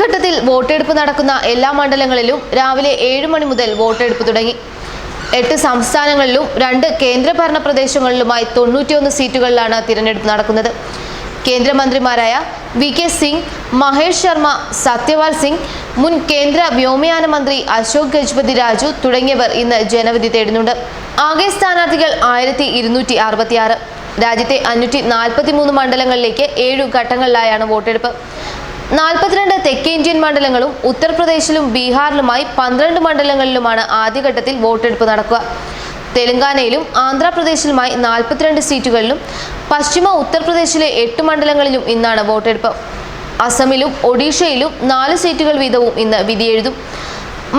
ആദ്യഘട്ടത്തിൽ വോട്ടെടുപ്പ് നടക്കുന്ന എല്ലാ മണ്ഡലങ്ങളിലും രാവിലെ ഏഴ് മണി മുതൽ വോട്ടെടുപ്പ് തുടങ്ങി. എട്ട് സംസ്ഥാനങ്ങളിലും രണ്ട് കേന്ദ്രഭരണ പ്രദേശങ്ങളിലുമായി തൊണ്ണൂറ്റിയൊന്ന് സീറ്റുകളിലാണ് തിരഞ്ഞെടുപ്പ് നടക്കുന്നത്. കേന്ദ്രമന്ത്രിമാരായ വി കെ സിംഗ് മഹേഷ് ശർമ്മ സത്യപാൽ സിംഗ് മുൻ കേന്ദ്ര വ്യോമയാന മന്ത്രി അശോക് ഗജപതി രാജു തുടങ്ങിയവർ ഇന്ന് ജനവിധി തേടുന്നുണ്ട്. ആകെ സ്ഥാനാർത്ഥികൾ ആയിരത്തി ഇരുന്നൂറ്റി അറുപത്തിയാറ്. രാജ്യത്തെ അഞ്ഞൂറ്റി നാൽപ്പത്തി മൂന്ന് മണ്ഡലങ്ങളിലേക്ക് ഏഴു ഘട്ടങ്ങളിലായാണ് വോട്ടെടുപ്പ്. നാൽപ്പത്തിരണ്ട് തെക്കേ ഇന്ത്യൻ മണ്ഡലങ്ങളും ഉത്തർപ്രദേശിലും ബീഹാറിലുമായി പന്ത്രണ്ട് മണ്ഡലങ്ങളിലുമാണ് ആദ്യഘട്ടത്തിൽ വോട്ടെടുപ്പ് നടക്കുക. തെലങ്കാനയിലും ആന്ധ്രാപ്രദേശിലുമായി നാൽപ്പത്തിരണ്ട് സീറ്റുകളിലും പശ്ചിമ ഉത്തർപ്രദേശിലെ എട്ട് മണ്ഡലങ്ങളിലും ഇന്നാണ് വോട്ടെടുപ്പ്. അസമിലും ഒഡീഷയിലും നാല് സീറ്റുകൾ വീതവും ഇന്ന് വിധിയെഴുതും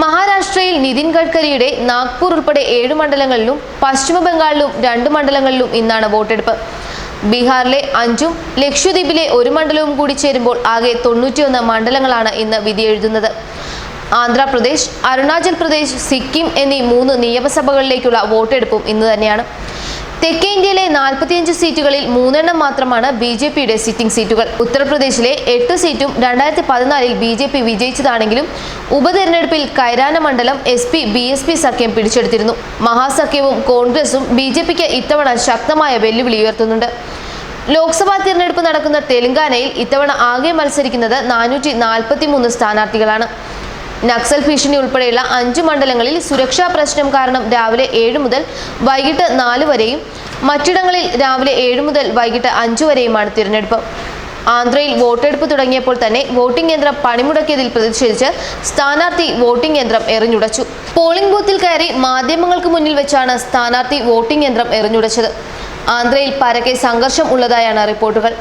മഹാരാഷ്ട്രയിൽ നിതിൻ ഗഡ്കരിയുടെ നാഗ്പൂർ ഉൾപ്പെടെ ഏഴ് മണ്ഡലങ്ങളിലും പശ്ചിമ ബംഗാളിലും രണ്ട് മണ്ഡലങ്ങളിലും ഇന്നാണ് വോട്ടെടുപ്പ്. ബീഹാറിലെ അഞ്ചും ലക്ഷദ്വീപിലെ ഒരു മണ്ഡലവും കൂടി ചേരുമ്പോൾ ആകെ തൊണ്ണൂറ്റിയൊന്ന് മണ്ഡലങ്ങളാണ് ഇന്ന് വിധിയെഴുതുന്നത്. ആന്ധ്രാപ്രദേശ് അരുണാചൽ പ്രദേശ് സിക്കിം എന്നീ മൂന്ന് നിയമസഭകളിലേക്കുള്ള വോട്ടെടുപ്പും ഇന്ന് തന്നെയാണ്. തെക്കേ ഇന്ത്യയിലെ നാൽപ്പത്തിയഞ്ച് സീറ്റുകളിൽ മൂന്നെണ്ണം മാത്രമാണ് ബി ജെ പിയുടെ സിറ്റിംഗ് സീറ്റുകൾ. ഉത്തർപ്രദേശിലെ എട്ട് സീറ്റും രണ്ടായിരത്തി പതിനാലിൽ ബി ജെ പി വിജയിച്ചതാണെങ്കിലും ഉപതെരഞ്ഞെടുപ്പിൽ കൈരാന മണ്ഡലം S P B S P സഖ്യം പിടിച്ചെടുത്തിരുന്നു. മഹാസഖ്യവും കോൺഗ്രസും ബി ജെ പിക്ക് ഇത്തവണ ശക്തമായ വെല്ലുവിളി ഉയർത്തുന്നുണ്ട്. ലോക്സഭാ തിരഞ്ഞെടുപ്പ് നടക്കുന്ന തെലങ്കാനയിൽ ഇത്തവണ ആകെ മത്സരിക്കുന്നത് നാനൂറ്റി നാൽപ്പത്തി മൂന്ന് സ്ഥാനാർത്ഥികളാണ്. നക്സൽ ഭീഷണി ഉൾപ്പെടെയുള്ള അഞ്ച് മണ്ഡലങ്ങളിൽ സുരക്ഷാ പ്രശ്നം കാരണം രാവിലെ ഏഴ് മുതൽ വൈകിട്ട് നാല് വരെയും മറ്റിടങ്ങളിൽ രാവിലെ ഏഴ് മുതൽ വൈകിട്ട് അഞ്ച് വരെയുമാണ് തിരഞ്ഞെടുപ്പ്. ആന്ധ്രയിൽ വോട്ടെടുപ്പ് തുടങ്ങിയപ്പോൾ തന്നെ വോട്ടിംഗ് യന്ത്രം പണിമുടക്കിയതിൽ പ്രതിഷേധിച്ച് സ്ഥാനാർത്ഥി വോട്ടിംഗ് യന്ത്രം എറിഞ്ഞുടച്ചു. പോളിംഗ് ബൂത്തിൽ കയറി മാധ്യമങ്ങൾക്ക് മുന്നിൽ വെച്ചാണ് സ്ഥാനാർത്ഥി വോട്ടിംഗ് യന്ത്രം എറിഞ്ഞുടച്ചത്. ആന്ധ്രയിൽ പരക്കെ സംഘർഷം ഉള്ളതായാണ് റിപ്പോർട്ടുകൾ.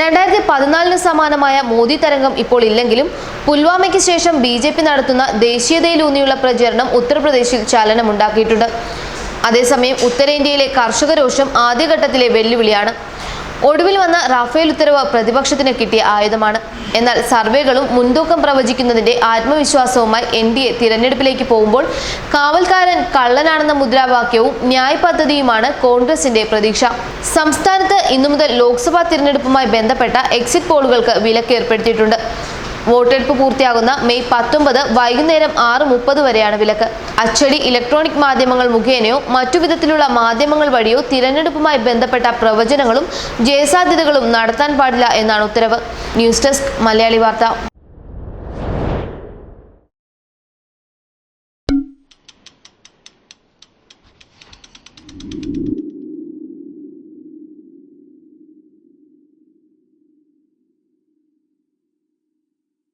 രണ്ടായിരത്തി പതിനാലിന് സമാനമായ മോദി തരംഗം ഇപ്പോൾ ഇല്ലെങ്കിലും പുൽവാമയ്ക്ക് ശേഷം ബി ജെ പി നടത്തുന്ന ദേശീയതയിലൂന്നിയുള്ള പ്രചരണം ഉത്തർപ്രദേശിൽ ചലനമുണ്ടാക്കിയിട്ടുണ്ട്. അതേസമയം ഉത്തരേന്ത്യയിലെ കർഷകരോഷം ആദ്യഘട്ടത്തിലെ വെല്ലുവിളിയാണ്. ഒടുവിൽ വന്ന റാഫേൽ ഉത്തരവ് പ്രതിപക്ഷത്തിന് കിട്ടിയ ആയുധമാണ്. എന്നാൽ സർവേകളും മുൻതൂക്കം പ്രവചിക്കുന്നതിന്റെ ആത്മവിശ്വാസവുമായി എൻ ഡി എ തിരഞ്ഞെടുപ്പിലേക്ക് പോകുമ്പോൾ കാവൽക്കാരൻ കള്ളനാണെന്ന മുദ്രാവാക്യവും ന്യായ് പദ്ധതിയുമാണ് കോൺഗ്രസിന്റെ പ്രതീക്ഷ. സംസ്ഥാനത്ത് ഇന്നു മുതൽ ലോക്സഭാ തിരഞ്ഞെടുപ്പുമായി ബന്ധപ്പെട്ട എക്സിറ്റ് പോളുകൾക്ക് വിലക്ക് ഏർപ്പെടുത്തിയിട്ടുണ്ട് വോട്ടെടുപ്പ് പൂർത്തിയാകുന്ന മെയ് പത്തൊമ്പത് വൈകുന്നേരം ആറ് മുപ്പത് വരെയാണ് വിലക്ക്. അച്ചടി ഇലക്ട്രോണിക് മാധ്യമങ്ങൾ മുഖേനയോ മറ്റു വിധത്തിലുള്ള മാധ്യമങ്ങൾ വഴിയോ തിരഞ്ഞെടുപ്പുമായി ബന്ധപ്പെട്ട പ്രവചനങ്ങളും ജയസാധ്യതകളും നടത്താൻ പാടില്ല എന്നാണ് ഉത്തരവ്. ന്യൂസ് ഡെസ്ക് മലയാളി വാർത്ത.